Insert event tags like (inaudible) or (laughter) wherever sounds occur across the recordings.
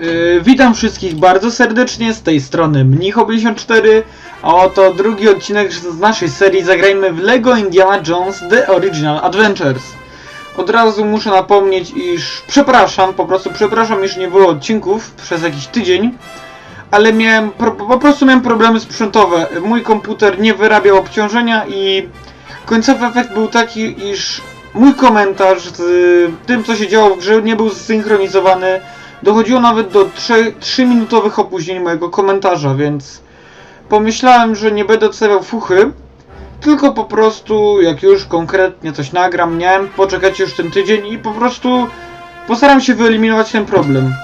Yy, witam wszystkich bardzo serdecznie, z tej strony Mnicho54, a oto drugi odcinek z naszej serii Zagrajmy w LEGO Indiana Jones The Original Adventures. Od razu muszę napomnieć, iż przepraszam, po prostu przepraszam, iż nie było odcinków przez jakiś tydzień, ale miałem, pro, po prostu miałem problemy sprzętowe. Mój komputer nie wyrabiał obciążenia i końcowy efekt był taki, iż mój komentarz z tym, co się działo w grze, nie był zsynchronizowany. Dochodziło nawet do 3-minutowych opóźnień mojego komentarza, więc pomyślałem, że nie będę odstawiał fuchy, tylko po prostu, jak już konkretnie coś nagram, miałem poczekać już ten tydzień i po prostu postaram się wyeliminować ten problem.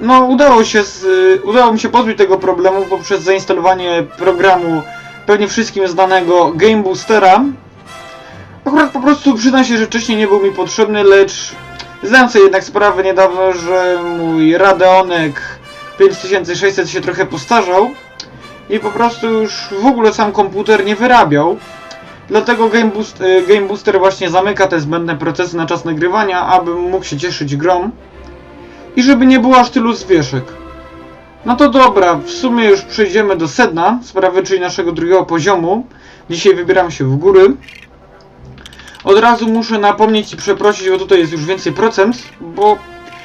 No, udało się, z, udało mi się pozbyć tego problemu poprzez zainstalowanie programu pewnie wszystkim znanego Game Boostera. Akurat po prostu przyznam się, że wcześniej nie był mi potrzebny, lecz zdałem sobie jednak sprawę niedawno, że mój Radeonek 5600 się trochę postarzał i po prostu już w ogóle sam komputer nie wyrabiał. Dlatego Game, y, Game Booster właśnie zamyka te zbędne procesy na czas nagrywania, abym mógł się cieszyć grą i żeby nie było aż tylu zwieszek. No to dobra, w sumie już przejdziemy do sedna sprawy, czyli naszego drugiego poziomu. Dzisiaj wybieram się w góry. Od razu muszę napomnieć i przeprosić, bo tutaj jest już więcej procent, bo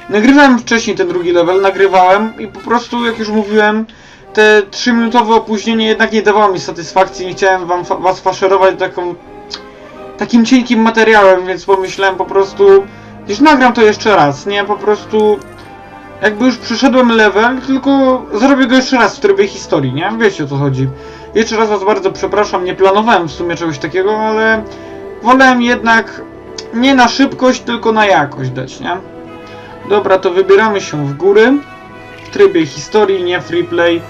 nagrywałem wcześniej ten drugi level, nagrywałem i po prostu, jak już mówiłem, te 3-minutowe opóźnienie jednak nie dawało mi satysfakcji, nie chciałem wam, fa was faszerować taką, takim cienkim materiałem, więc pomyślałem po prostu, iż nagram to jeszcze raz, nie, po prostu jakby już przeszedłem level, tylko zrobię go jeszcze raz w trybie historii, nie? Wiecie o co chodzi. Jeszcze raz was bardzo przepraszam, nie planowałem w sumie czegoś takiego, ale wolałem jednak nie na szybkość, tylko na jakość dać, nie? Dobra, to wybieramy się w góry, w trybie historii, nie free play.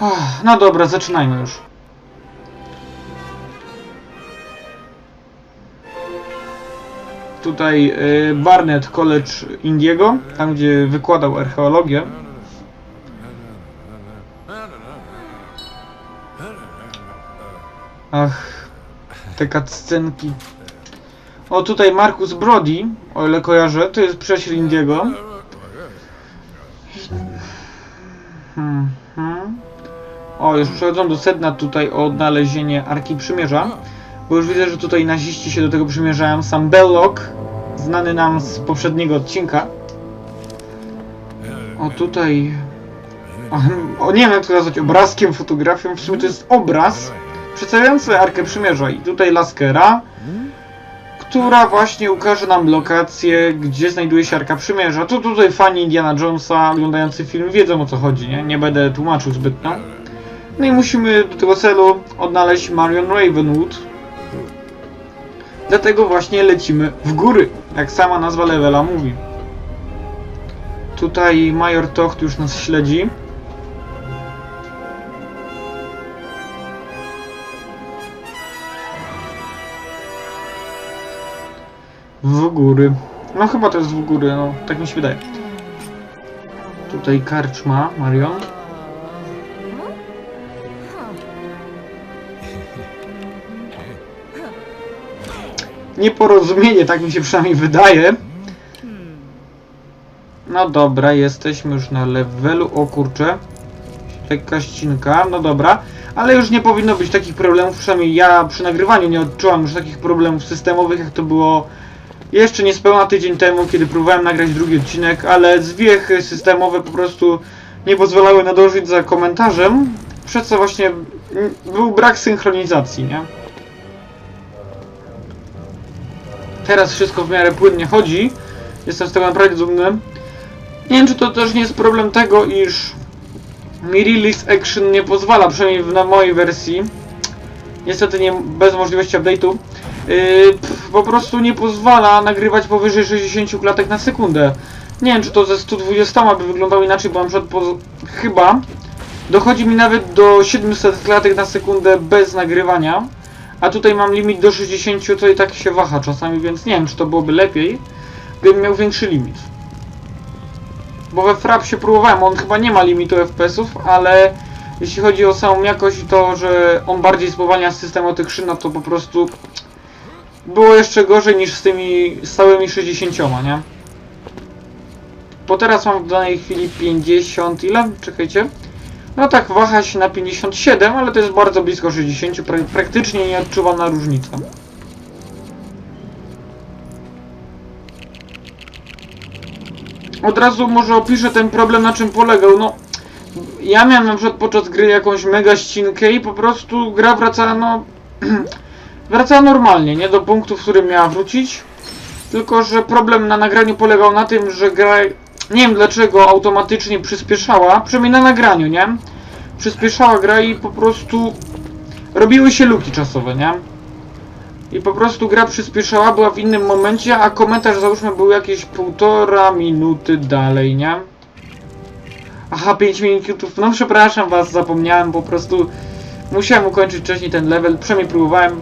Uff, No dobra, zaczynajmy już. Tutaj y, Barnett College Indiego, tam gdzie wykładał archeologię. Ach, te cutscenki. O, tutaj Marcus Brody, o ile kojarzę, to jest przyjaciel Indiego. Hmm, hmm. O, już przechodzą do sedna tutaj o odnalezienie Arki Przymierza. Bo już widzę, że tutaj naziści się do tego przymierzają. Sam Belloc, znany nam z poprzedniego odcinka. O, tutaj... O nie wiem jak to nazwać, obrazkiem, fotografią. W sumie to jest obraz przedstawiający Arkę Przymierza. I tutaj Laskera, która właśnie ukaże nam lokację, gdzie znajduje się Arka Przymierza. To tutaj fani Indiana Jonesa oglądający film wiedzą o co chodzi, nie? Nie będę tłumaczył zbytnio. No i musimy do tego celu odnaleźć Marion Ravenwood. Dlatego właśnie lecimy w góry, jak sama nazwa levela mówi. Tutaj Major Tocht już nas śledzi. W góry. No chyba to jest w góry, no tak mi się wydaje. Tutaj karczma, Marion. Nieporozumienie, tak mi się przynajmniej wydaje. No dobra, jesteśmy już na levelu, o kurczę. Lekka ścinka, no dobra. Ale już nie powinno być takich problemów, przynajmniej ja przy nagrywaniu nie odczułam już takich problemów systemowych, jak to było jeszcze niespełna tydzień temu, kiedy próbowałem nagrać drugi odcinek, ale zwiechy systemowe po prostu nie pozwalały nadążyć za komentarzem, przez co właśnie był brak synchronizacji, nie? Teraz wszystko w miarę płynnie chodzi. Jestem z tego naprawdę dumny. Nie wiem, czy to też nie jest problem tego, iż mi Release Action nie pozwala, przynajmniej na mojej wersji. Niestety nie bez możliwości update'u. Yy, po prostu nie pozwala nagrywać powyżej 60 klatek na sekundę. Nie wiem, czy to ze 120 by wyglądało inaczej, bo na przykład po, chyba dochodzi mi nawet do 700 klatek na sekundę bez nagrywania. A tutaj mam limit do 60, co i tak się waha czasami, więc nie wiem, czy to byłoby lepiej, gdybym miał większy limit. Bo we Frapsie próbowałem, on chyba nie ma limitu FPS-ów, ale jeśli chodzi o samą jakość i to, że on bardziej spowalnia system o tych szyn, no to po prostu było jeszcze gorzej niż z tymi stałymi 60, nie? bo teraz mam w danej chwili 50, ile? Czekajcie. No tak, waha się na 57, ale to jest bardzo blisko 60, pra praktycznie nieodczuwalna różnica. Od razu może opiszę ten problem, na czym polegał. No, ja miałem na przykład podczas gry jakąś mega ścinkę i po prostu gra wracała, no... (clears throat) wracała normalnie, nie do punktu, w którym miała wrócić. Tylko, że problem na nagraniu polegał na tym, że gra, nie wiem dlaczego, automatycznie przyspieszała, przynajmniej na nagraniu, nie? Przyspieszała gra i po prostu robiły się luki czasowe, nie? I po prostu gra przyspieszała, była w innym momencie, a komentarz załóżmy był jakieś półtora minuty dalej, nie? Aha, 5 minut, no przepraszam was, zapomniałem, po prostu musiałem ukończyć wcześniej ten level, przynajmniej próbowałem.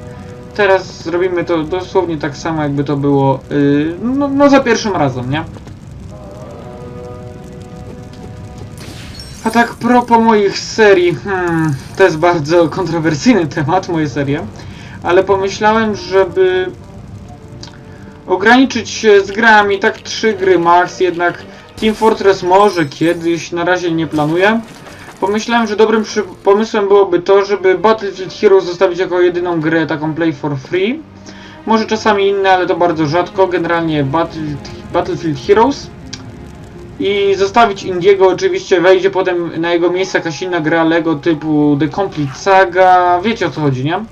Teraz zrobimy to dosłownie tak samo, jakby to było, yy, no, no za pierwszym razem, nie? A tak propos moich serii, hmm, to jest bardzo kontrowersyjny temat, moje serie, ale pomyślałem, żeby ograniczyć się z grami, tak trzy gry max, jednak Team Fortress może kiedyś, na razie nie planuję. Pomyślałem, że dobrym pomysłem byłoby to, żeby Battlefield Heroes zostawić jako jedyną grę taką play for free. Może czasami inne, ale to bardzo rzadko. Generalnie Battlefield, Battlefield Heroes. I zostawić Indiego, oczywiście wejdzie potem na jego miejsce jakaś inna gra Lego typu The Complete Saga. Wiecie o co chodzi, nie?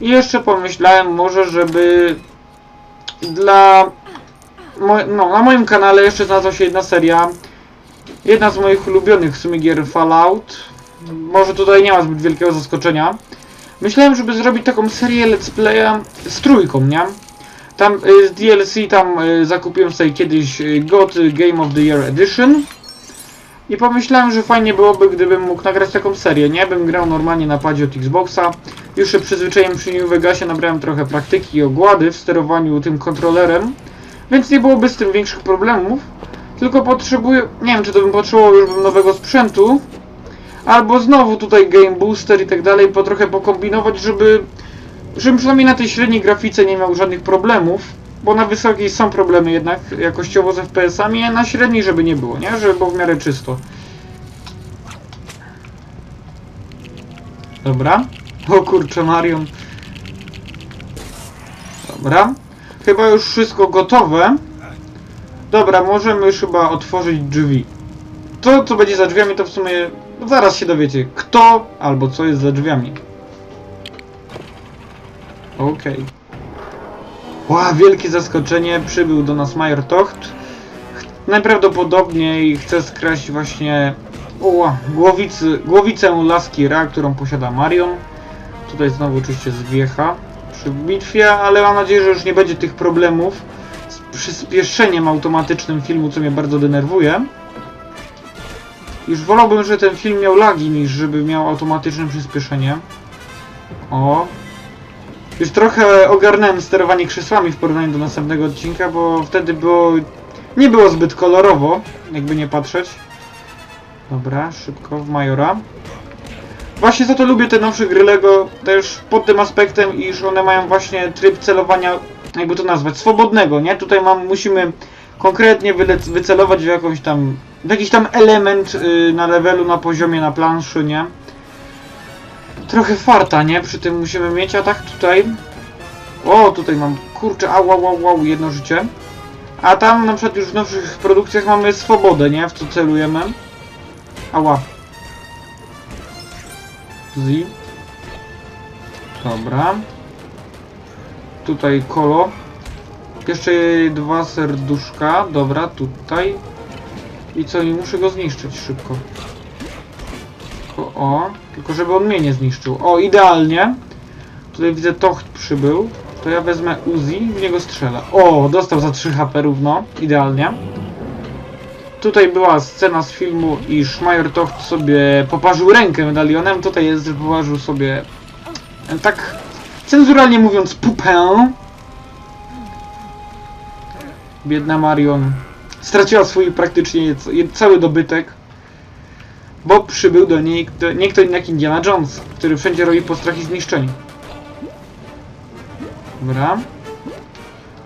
I jeszcze pomyślałem może, żeby dla... No, na moim kanale jeszcze znalazła się jedna seria Jedna z moich ulubionych w sumie gier Fallout. Może tutaj nie ma zbyt wielkiego zaskoczenia. Myślałem, żeby zrobić taką serię let's playa z trójką, nie? Tam y, z DLC tam y, zakupiłem sobie kiedyś y, GOT Game of the Year Edition. I pomyślałem, że fajnie byłoby, gdybym mógł nagrać taką serię, nie? Bym grał normalnie na padzie od Xboxa. Już się przyzwyczaiłem przy New Vegasie, nabrałem trochę praktyki i ogłady w sterowaniu tym kontrolerem. Więc nie byłoby z tym większych problemów. Tylko potrzebuję, nie wiem czy to bym potrzebował już nowego sprzętu, albo znowu tutaj game booster i tak dalej, po trochę pokombinować, żeby, żebym przynajmniej na tej średniej grafice nie miał żadnych problemów, bo na wysokiej są problemy jednak jakościowo z FPS-ami, a na średniej żeby nie było, nie? Żeby było w miarę czysto. Dobra. O kurczę, Marion. Dobra. Chyba już wszystko gotowe. Dobra, możemy już chyba otworzyć drzwi. To, co będzie za drzwiami, to w sumie zaraz się dowiecie, kto albo co jest za drzwiami. Okej. Ła, wielkie zaskoczenie, przybył do nas Major Tocht. Ch- Najprawdopodobniej chce skraść właśnie ła, głowicy, głowicę laski Ra, którą posiada Marion. Tutaj znowu oczywiście zwiecha przy bitwie, ale mam nadzieję, że już nie będzie tych problemów przyspieszeniem automatycznym filmu, co mnie bardzo denerwuje. Już wolałbym, że ten film miał lagi, niż żeby miał automatyczne przyspieszenie. O. Już trochę ogarnąłem sterowanie krzesłami w porównaniu do następnego odcinka, bo wtedy było... Nie było zbyt kolorowo, jakby nie patrzeć. Dobra, szybko w Majora. Właśnie za to lubię te nowsze gry Lego, też pod tym aspektem, iż one mają właśnie tryb celowania, jakby to nazwać, swobodnego, nie? Tutaj mam, musimy konkretnie wyle- wycelować w jakąś tam, w jakiś tam element y, na levelu, na poziomie, na planszy, nie? Trochę farta, nie? Przy tym musimy mieć, a tak tutaj... O, tutaj mam, kurczę, au, au, au, au, jedno życie. A tam na przykład już w nowszych produkcjach mamy swobodę, nie? W co celujemy. Ała. Z. Dobra. Tutaj kolo. Jeszcze dwa serduszka. Dobra, tutaj. I co, i muszę go zniszczyć szybko. Tylko, o, tylko żeby on mnie nie zniszczył. O, idealnie. Tutaj widzę Tocht przybył. To ja wezmę Uzi i w niego strzelę. O, dostał za 3 HP równo. Idealnie. Tutaj była scena z filmu, iż Major Tocht sobie poparzył rękę medalionem. Tutaj jest, że poparzył sobie e, tak cenzuralnie mówiąc pupę. Biedna Marion straciła swój praktycznie cały dobytek. Bo przybył do niej kto, nie kto inny jak Indiana Jones, który wszędzie robi postrach i zniszczeń. Dobra.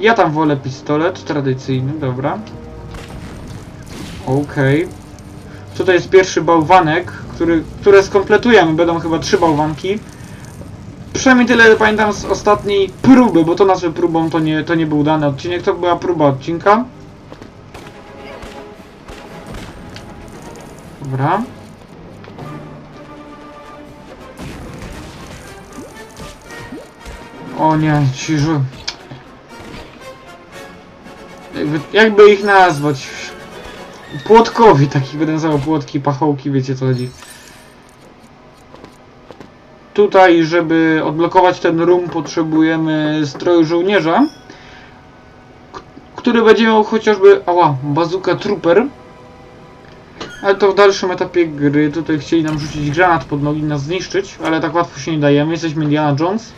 Ja tam wolę pistolet tradycyjny, dobra. Okej. Tutaj jest pierwszy bałwanek, który, które skompletujemy. Będą chyba trzy bałwanki. Przynajmniej tyle pamiętam z ostatniej próby, bo to nazwę próbą to nie, to nie był dany odcinek, to była próba odcinka. Dobra. O nie, ci żu... Jakby, jakby ich nazwać? Płotkowi takich będę płotki, pachołki, wiecie co chodzi. Tutaj, żeby odblokować ten room, potrzebujemy stroju żołnierza, który będzie miał chociażby, ała, bazooka trooper. Ale to w dalszym etapie gry. Tutaj chcieli nam rzucić granat pod nogi, nas zniszczyć, ale tak łatwo się nie dajemy. Jesteśmy Indiana Jones.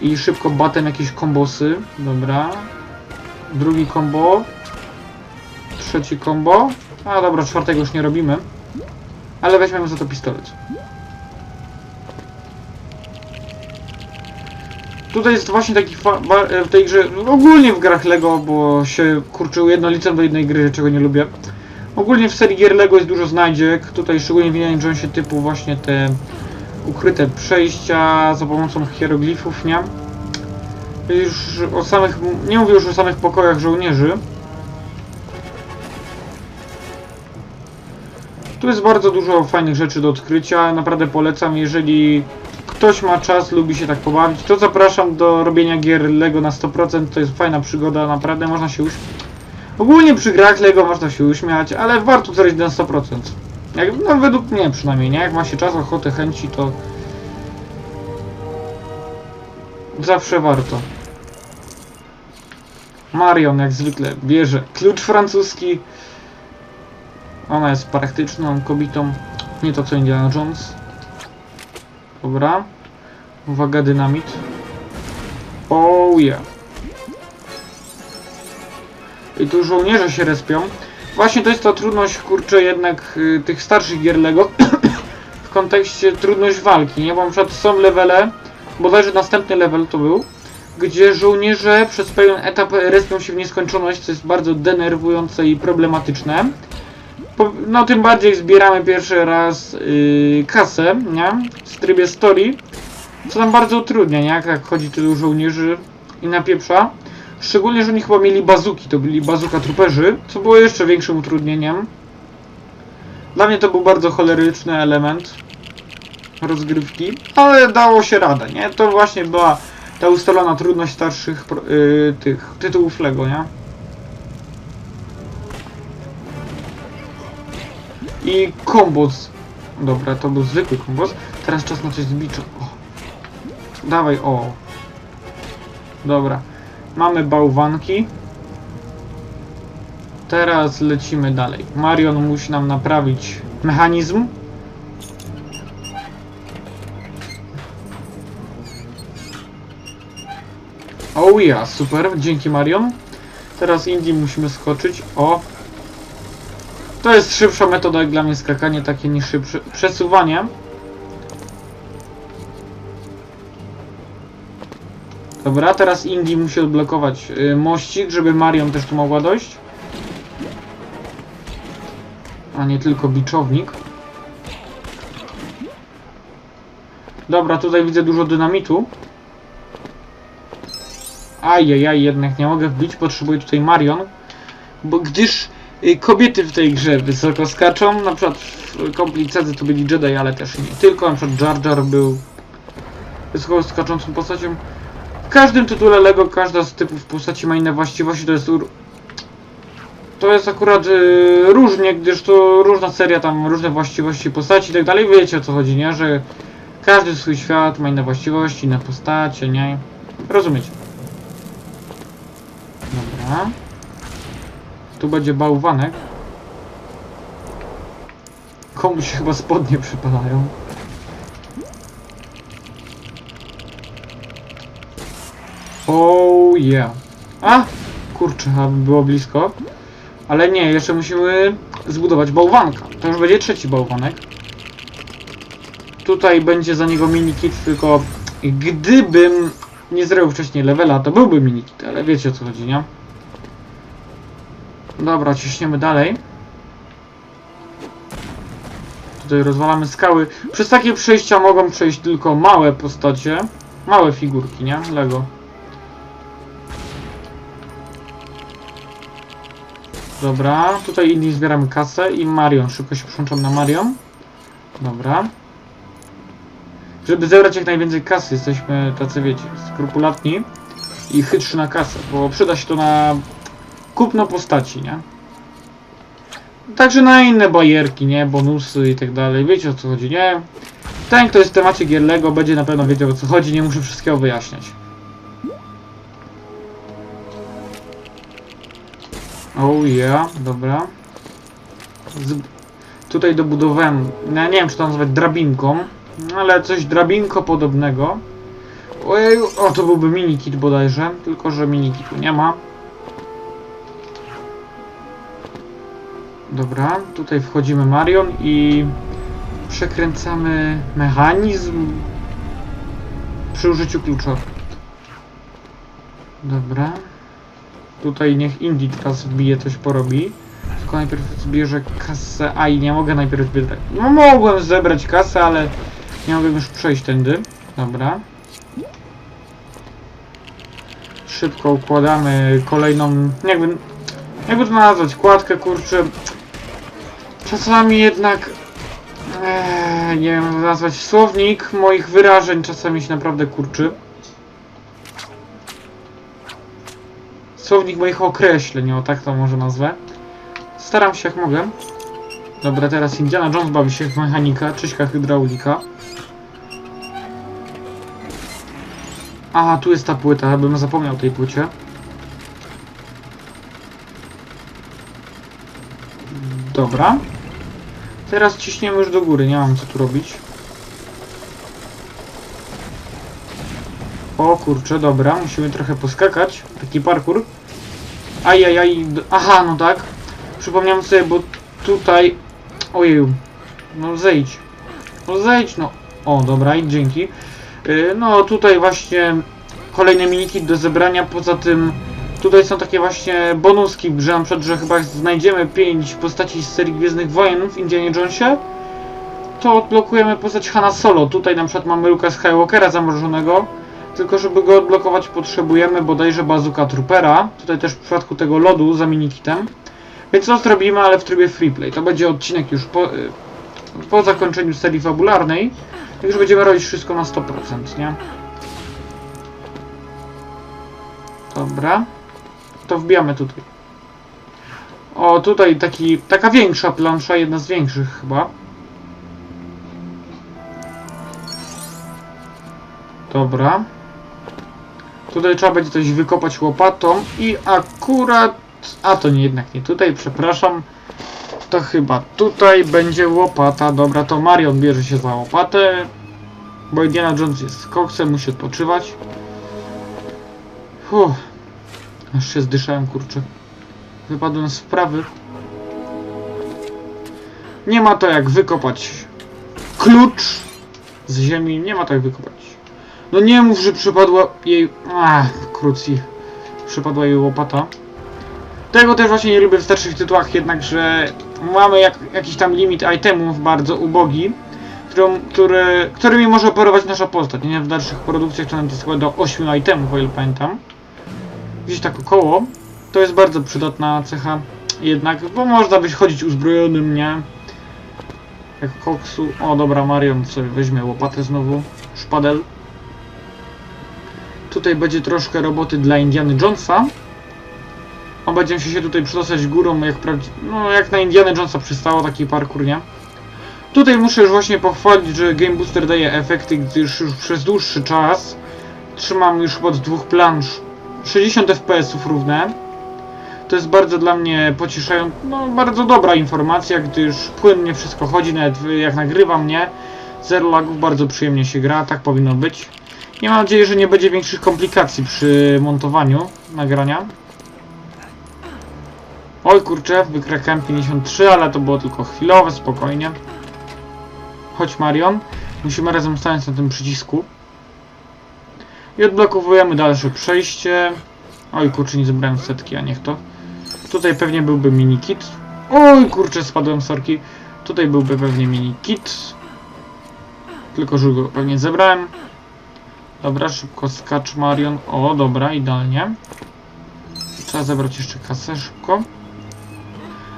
I szybko batem jakieś kombosy. Dobra. Drugi combo. Trzeci combo. A dobra, czwartego już nie robimy. Ale weźmiemy za to pistolet. Tutaj jest właśnie taki e, w tej grze, ogólnie w grach Lego, bo się kurczył jednolicem do jednej gry, czego nie lubię. Ogólnie w serii gier Lego jest dużo znajdziek, tutaj szczególnie w Indiana Jonesie typu właśnie te ukryte przejścia za pomocą hieroglifów, nie? Już o samych, nie mówię już o samych pokojach żołnierzy. Tu jest bardzo dużo fajnych rzeczy do odkrycia, naprawdę polecam, jeżeli ktoś ma czas, lubi się tak pobawić, to zapraszam do robienia gier Lego na 100%, to jest fajna przygoda, naprawdę można się uśmiać. Ogólnie przy grach Lego można się uśmiać, ale warto to robić na 100%. Jak, no według mnie przynajmniej, nie? Jak ma się czas, ochotę, chęci, to zawsze warto. Marion jak zwykle bierze klucz francuski. Ona jest praktyczną kobietą, nie to co Indiana Jones. Dobra. Uwaga, dynamit. Oh yeah. I tu żołnierze się respią. Właśnie to jest ta trudność, kurczę, jednak y, tych starszych gier Lego (coughs) w kontekście trudność walki, nie? Bo na przykład są levele, bodajże następny level to był, gdzie żołnierze przez pewien etap respią się w nieskończoność, co jest bardzo denerwujące i problematyczne. Po, no tym bardziej zbieramy pierwszy raz yy, kasę, nie? W trybie story, co nam bardzo utrudnia, nie? Jak, jak chodzi tylu żołnierzy i napieprza. Szczególnie, że oni chyba mieli bazuki, to byli bazuka truperzy, co było jeszcze większym utrudnieniem. Dla mnie to był bardzo choleryczny element rozgrywki, ale dało się radę, nie? To właśnie była ta ustalona trudność starszych yy, tych tytułów Lego, nie? I kombos. Dobra, to był zwykły kombos. Teraz czas na coś z biczem. O. Dawaj, o. Dobra. Mamy bałwanki. Teraz lecimy dalej. Marion musi nam naprawić mechanizm. Oh ja, super, dzięki Marion. Teraz Indie musimy skoczyć. O, to jest szybsza metoda jak dla mnie skakanie, takie niż szybsze przesuwanie. Dobra, teraz Indie musi odblokować y, mościk, żeby Marion też tu mogła dojść. A nie tylko biczownik. Dobra, tutaj widzę dużo dynamitu. Ajajaj, jednak nie mogę wbić, potrzebuję tutaj Marion. Bo gdyż y, kobiety w tej grze wysoko skaczą, na przykład w komplicerze to byli Jedi, ale też nie tylko, na przykład Jar Jar był wysoko skaczącą postacią. Każdym tytule Lego każda z typów postaci ma inne właściwości, to jest. To jest akurat y, różnie, gdyż to różna seria, tam różne właściwości postaci i tak dalej, wiecie o co chodzi, nie? Że każdy swój świat ma inne właściwości, inne postacie, nie? Rozumiecie? Dobra. Tu będzie bałwanek. Komuś chyba spodnie przypalają. Oh yeah. A! Kurczę, aby było blisko. Ale nie, jeszcze musimy zbudować bałwanka. To już będzie trzeci bałwanek. Tutaj będzie za niego minikit, tylko gdybym nie zrobił wcześniej levela, to byłby minikit, ale wiecie o co chodzi, nie? Dobra, ciśniemy dalej. Tutaj rozwalamy skały. Przez takie przejścia mogą przejść tylko małe postacie. Małe figurki, nie? Lego. Dobra, tutaj inni zbieramy kasę i Marion. Szybko się przełączam na Marion. Dobra. Żeby zebrać jak najwięcej kasy, jesteśmy tacy, wiecie, skrupulatni i chytrzy na kasę, bo przyda się to na kupno postaci, nie? Także na inne bajerki, nie? Bonusy i tak dalej. Wiecie o co chodzi, nie? Ten, kto jest w temacie gier Lego, będzie na pewno wiedział o co chodzi, nie muszę wszystkiego wyjaśniać. Oh yeah, dobra. Z... Tutaj dobudowałem, ja nie wiem czy to nazwać drabinką, ale coś drabinko podobnego. O to byłby mini kit bodajże, tylko że mini kitu nie ma. Dobra, tutaj wchodzimy Marion i przekręcamy mechanizm przy użyciu klucza. Dobra. Tutaj niech Indy teraz wbije, coś porobi. Tylko najpierw zbierze kasę. A i nie mogę najpierw zbierać. No mogłem zebrać kasę, ale nie mogłem już przejść tędy. Dobra. Szybko układamy kolejną. Jakby, jakby to nazwać? Kładkę kurczę. Czasami jednak. Eee, nie wiem, nazwać. Słownik moich wyrażeń czasami się naprawdę kurczy. Słownik moich określeń, o tak to może nazwę. Staram się jak mogę. Dobra, teraz Indiana Jones bawi się w mechanika, czyśka hydraulika. Aha, tu jest ta płyta, bym zapomniał tej płycie. Dobra. Teraz ciśniemy już do góry, nie mam co tu robić. O kurczę, dobra, musimy trochę poskakać. Taki parkour. Ajajaj, aha, no tak. Przypomniałem sobie, bo tutaj... Ojeju. No zejdź. No zejdź, no. O, dobra, i dzięki. Yy, no tutaj właśnie kolejne miniki do zebrania, poza tym tutaj są takie właśnie bonuski grze, na przykład, że chyba znajdziemy 5 postaci z serii Gwiezdnych Wojen w Indianie Jonesie, to odblokujemy postać Hanna Solo. Tutaj na przykład mamy Luka Skywalkera zamrożonego, tylko żeby go odblokować potrzebujemy bodajże Bazooka Troopera, tutaj też w przypadku tego lodu za minikitem. Więc to zrobimy, ale w trybie freeplay. To będzie odcinek już po, y, po zakończeniu serii fabularnej, także będziemy robić wszystko na 100%, nie? Dobra. To wbijamy tutaj. O, tutaj taki, taka większa plansza, jedna z większych chyba. Dobra. Tutaj trzeba będzie coś wykopać łopatą i akurat... A to nie jednak nie tutaj, przepraszam. To chyba tutaj będzie łopata. Dobra, to Marion bierze się za łopatę. Bo Indiana Jones jest koksem, musi odpoczywać. Uff. Aż się zdyszałem, kurczę. Wypadłem z wprawy. Nie ma to jak wykopać klucz z ziemi. Nie ma to jak wykopać. No nie mów, że przypadła jej... Ach, krucji. Przypadła jej łopata. Tego też właśnie nie lubię w starszych tytułach, jednakże mamy jak, jakiś tam limit itemów bardzo ubogi, którą, który, którymi może operować nasza postać. Nie w dalszych produkcjach to nam jest chyba do 8 itemów, o ile pamiętam. Gdzieś tak około. To jest bardzo przydatna cecha jednak, bo można być chodzić uzbrojonym, nie? Jak koksu. O dobra, Marion sobie weźmie łopatę znowu. Szpadel. Tutaj będzie troszkę roboty dla Indiany Jonesa. On będzie się tutaj przedostać górą, jak. No, jak na Indiana Jonesa przystało taki parkour, nie? Tutaj muszę już właśnie pochwalić, że Game Booster daje efekty, gdyż już przez dłuższy czas trzymam już chyba od dwóch plansz 60 fps równe. To jest bardzo dla mnie pocieszająca, no bardzo dobra informacja, gdyż płynnie wszystko chodzi, nawet jak nagrywam, nie? Zero lagów, bardzo przyjemnie się gra, tak powinno być. I mam nadzieję, że nie będzie większych komplikacji przy montowaniu nagrania. Oj kurczę, wykrakałem 53, ale to było tylko chwilowe, spokojnie. Chodź Marion, musimy razem stanąć na tym przycisku. I odblokowujemy dalsze przejście. Oj kurczę, nie zebrałem setki, a niech to. Tutaj pewnie byłby mini kit. Oj, kurczę, spadłem sorki. Tutaj byłby pewnie mini kit. Tylko, że go pewnie zebrałem. Dobra, szybko skacz Marion. O, dobra, idealnie. Trzeba zebrać jeszcze kasę szybko.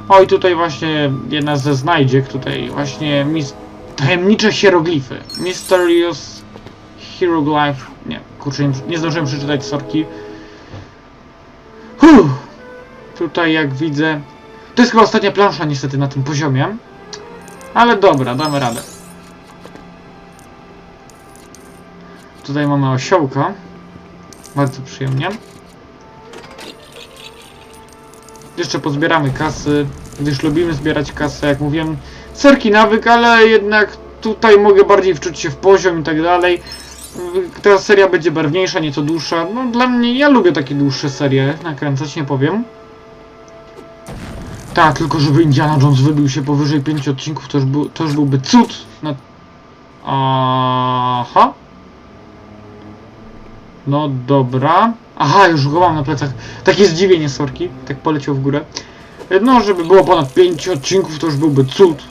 O i tutaj właśnie jedna ze znajdziek, tutaj właśnie mis tajemnicze hieroglify. Mysterious Hieroglyph. Nie, kurczę, nie, nie zdążyłem przeczytać sorki. Huh. Tutaj jak widzę... To jest chyba ostatnia plansza niestety na tym poziomie. Ale dobra, damy radę. Tutaj mamy osiołka. Bardzo przyjemnie. Jeszcze pozbieramy kasy, gdyż lubimy zbierać kasę, jak mówiłem. Serki nawyk, ale jednak tutaj mogę bardziej wczuć się w poziom i tak dalej. Ta seria będzie barwniejsza, nieco dłuższa. No dla mnie, ja lubię takie dłuższe serie nakręcać, nie powiem. Tak, tylko żeby Indiana Jones wybił się powyżej 5 odcinków, to już, był, to już byłby cud. Na... Aha. No dobra. Aha, już go mam na plecach. Takie zdziwienie sorki, tak poleciał w górę. No, żeby było ponad 5 odcinków, to już byłby cud.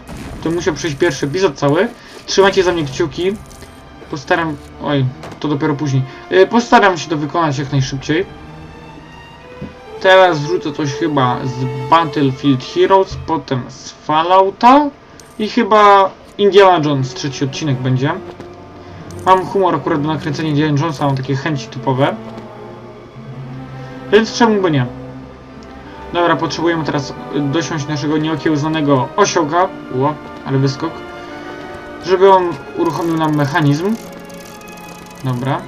To musiał przejść pierwszy epizod cały. Trzymajcie za mnie kciuki. Postaram... Oj, to dopiero później. Yy, Postaram się to wykonać jak najszybciej. Teraz wrzucę coś chyba z Battlefield Heroes, potem z Fallouta i chyba Indiana Jones, trzeci odcinek będzie. Mam humor akurat do nakręcenia Indiana Jonesa, mam takie chęci typowe. Więc czemu by nie? Dobra, potrzebujemy teraz dosiąść naszego nieokiełznanego osiołka. Ło, ale wyskok. Żeby on uruchomił nam mechanizm. Dobra.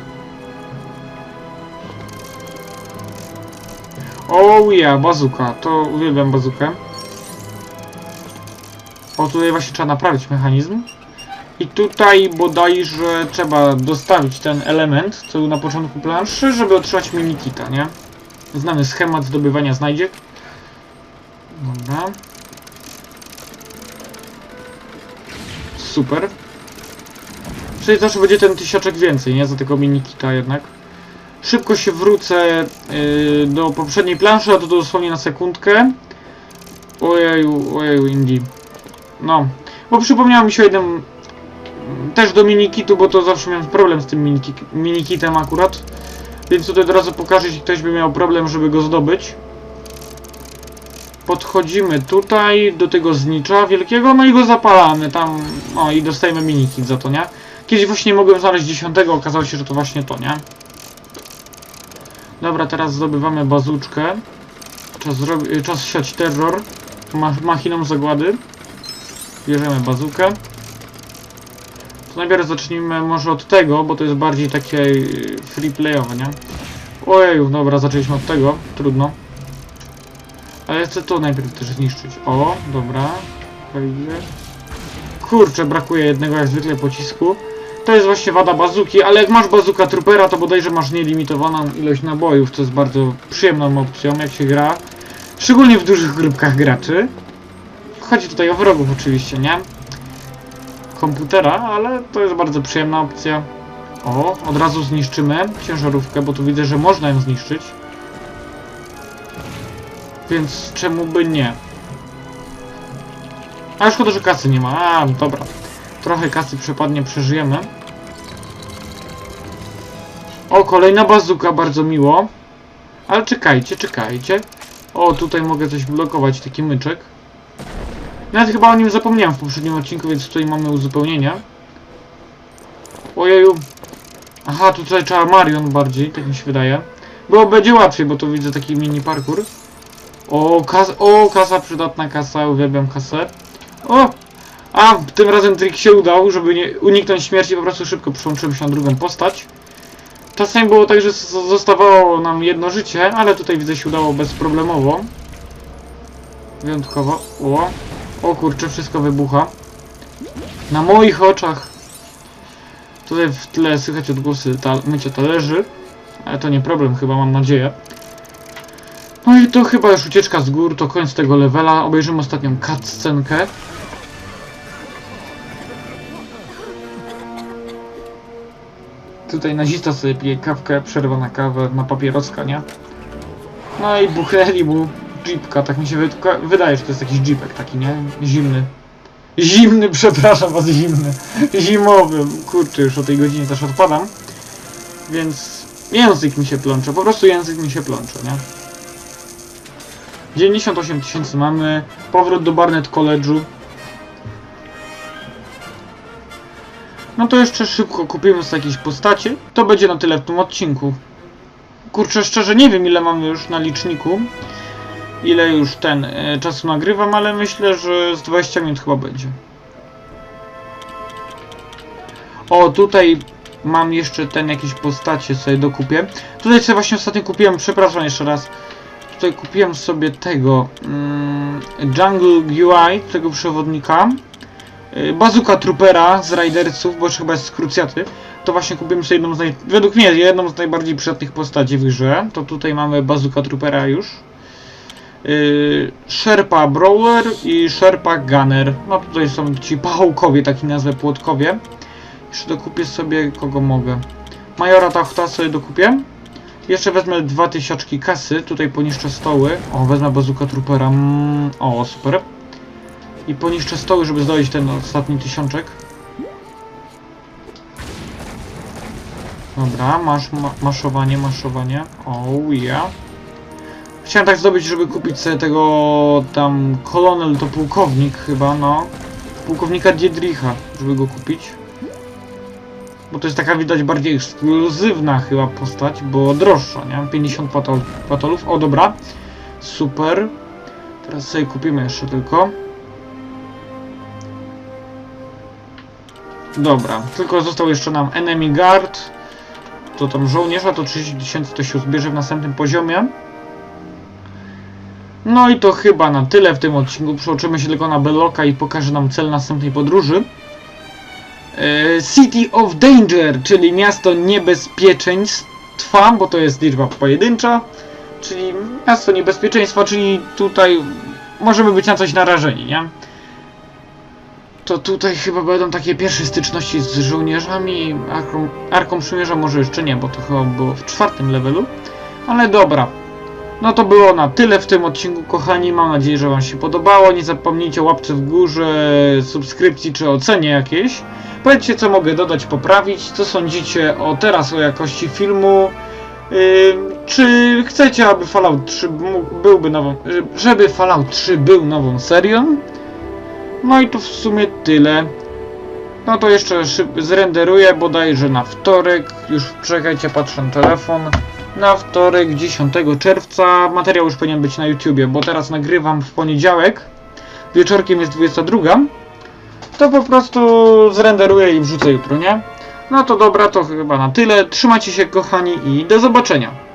Oh yeah, bazuka. To uwielbiam bazukę. O, tutaj właśnie trzeba naprawić mechanizm. I tutaj bodajże trzeba dostawić ten element, co był na początku planszy, żeby otrzymać minikita, nie? Znany schemat zdobywania znajdziek. Dobra. Super. Czyli zawsze będzie ten tysiaczek więcej, nie? Za tego minikita jednak. Szybko się wrócę yy, do poprzedniej planszy, a to dosłownie na sekundkę. Ojeju, ojeju, Indie. No, bo przypomniało mi się o jednym też do minikitu, bo to zawsze miałem problem z tym miniki, minikitem akurat. Więc tutaj od razu pokażę, jeśli ktoś by miał problem, żeby go zdobyć. Podchodzimy tutaj do tego znicza wielkiego, no i go zapalamy tam, o i dostajemy minikit za to, nie? Kiedyś właśnie nie mogłem znaleźć dziesiątego, okazało się, że to właśnie to, nie? Dobra, teraz zdobywamy bazuczkę. Czas, czas siać terror ma machiną zagłady. Bierzemy bazukę. Najpierw zacznijmy może od tego, bo to jest bardziej takie yy, free playowe, nie? Ojeju, dobra, zaczęliśmy od tego, trudno. Ale chcę to najpierw też zniszczyć. O, dobra. Kurczę, brakuje jednego jak zwykle pocisku. To jest właśnie wada bazuki, ale jak masz bazuka troopera, to bodajże masz nielimitowaną ilość nabojów, co jest bardzo przyjemną opcją, jak się gra. Szczególnie w dużych grupkach graczy. Chodzi tutaj o wrogów oczywiście, nie? Komputera, ale to jest bardzo przyjemna opcja. O, od razu zniszczymy ciężarówkę, bo tu widzę, że można ją zniszczyć. Więc czemu by nie? A szkoda, że kasy nie ma. A, dobra. Trochę kasy przepadnie, przeżyjemy. O, kolejna bazuka, bardzo miło. Ale czekajcie, czekajcie. O, tutaj mogę coś blokować, taki myczek. Nawet chyba o nim zapomniałem w poprzednim odcinku, więc tutaj mamy uzupełnienia. Ojeju. Aha, tutaj trzeba Marion bardziej, tak mi się wydaje. Bo będzie łatwiej, bo tu widzę taki mini parkour. O, kas o, kasa przydatna kasa, uwielbiam kasę. O! A, tym razem trik się udał, żeby nie uniknąć śmierci, po prostu szybko przełączyłem się na drugą postać. Czasem było tak, że zostawało nam jedno życie, ale tutaj widzę się udało bezproblemowo. Wyjątkowo. O, o kurczę, wszystko wybucha. Na moich oczach. Tutaj w tle słychać odgłosy ta mycia talerzy. Ale to nie problem, chyba mam nadzieję. No i to chyba już ucieczka z gór, to koniec tego levela. Obejrzymy ostatnią cutscenkę. Tutaj nazista sobie pije kawkę, przerwa na kawę, ma papieroska, nie? No i buchnęli mu jeepka, tak mi się wy- wydaje, że to jest jakiś jeepek taki, nie? Zimny. Zimny, (laughs) przepraszam was, zimny. Zimowy. Kurczę, już o tej godzinie też odpadam. Więc język mi się plącze, po prostu język mi się plącze, nie? 98 tysięcy mamy, powrót do Barnet College'u. No to jeszcze szybko kupimy sobie jakieś postacie. To będzie na tyle w tym odcinku. Kurczę, szczerze nie wiem ile mamy już na liczniku. Ile już ten e, czasu nagrywam, ale myślę, że z 20 minut chyba będzie. O, tutaj mam jeszcze ten jakieś postacie sobie dokupię. Tutaj sobie właśnie ostatnio kupiłem, przepraszam jeszcze raz. Tutaj kupiłem sobie tego mm, Jungle UI, tego przewodnika. Y, Bazooka Troopera z Ridersów, bo chyba jest z Krucjaty. To właśnie kupiłem sobie jedną z naj... według mnie jedną z najbardziej przydatnych postaci w grze. To tutaj mamy Bazooka Troopera już. Yy, Sherpa Brawler i Sherpa Gunner. No tutaj są ci pachołkowie, taki nazwę płotkowie. Jeszcze dokupię sobie kogo mogę. Majora Tachta sobie dokupię. Jeszcze wezmę dwa tysiaczki kasy, tutaj poniszczę stoły. O, wezmę Bazooka Troopera. Mm, o, super. I poniszczę stoły, żeby zdobyć ten ostatni tysiączek. Dobra, masz ma, maszowanie, maszowanie. Oh yeah. Chciałem tak zdobyć, żeby kupić sobie tego tam kolonel to pułkownik chyba, no. Pułkownika Diedricha, żeby go kupić. Bo to jest taka widać bardziej ekskluzywna chyba postać, bo droższa, nie? 50 patol patolów. O, dobra. Super. Teraz sobie kupimy jeszcze tylko. Dobra, tylko został jeszcze nam Enemy Guard. To tam żołnierza, to 30 tysięcy to się zbierze w następnym poziomie. No i to chyba na tyle w tym odcinku. Przeoczymy się tylko na Beloka i pokażę nam cel następnej podróży. E, City of Danger, czyli miasto niebezpieczeństwa, bo to jest liczba pojedyncza, czyli miasto niebezpieczeństwa, czyli tutaj możemy być na coś narażeni, nie? To tutaj chyba będą takie pierwsze styczności z żołnierzami. Arką, Arką Przymierza może jeszcze nie, bo to chyba było w czwartym levelu. Ale dobra. No to było na tyle w tym odcinku, kochani. Mam nadzieję, że Wam się podobało. Nie zapomnijcie łapce w górze, subskrypcji czy ocenie jakiejś. Powiedzcie, co mogę dodać, poprawić. Co sądzicie o teraz o jakości filmu? Yy, czy chcecie, aby Fallout 3 mógł- byłby nową, żeby Fallout 3 był nową serią? No i to w sumie tyle. No to jeszcze zrenderuję bodajże na wtorek. Już czekajcie, patrzę na telefon. Na wtorek 10 czerwca. Materiał już powinien być na YouTubie, bo teraz nagrywam w poniedziałek. Wieczorkiem jest 22. To po prostu zrenderuję i wrzucę jutro, nie? No to dobra, to chyba na tyle. Trzymajcie się kochani i do zobaczenia.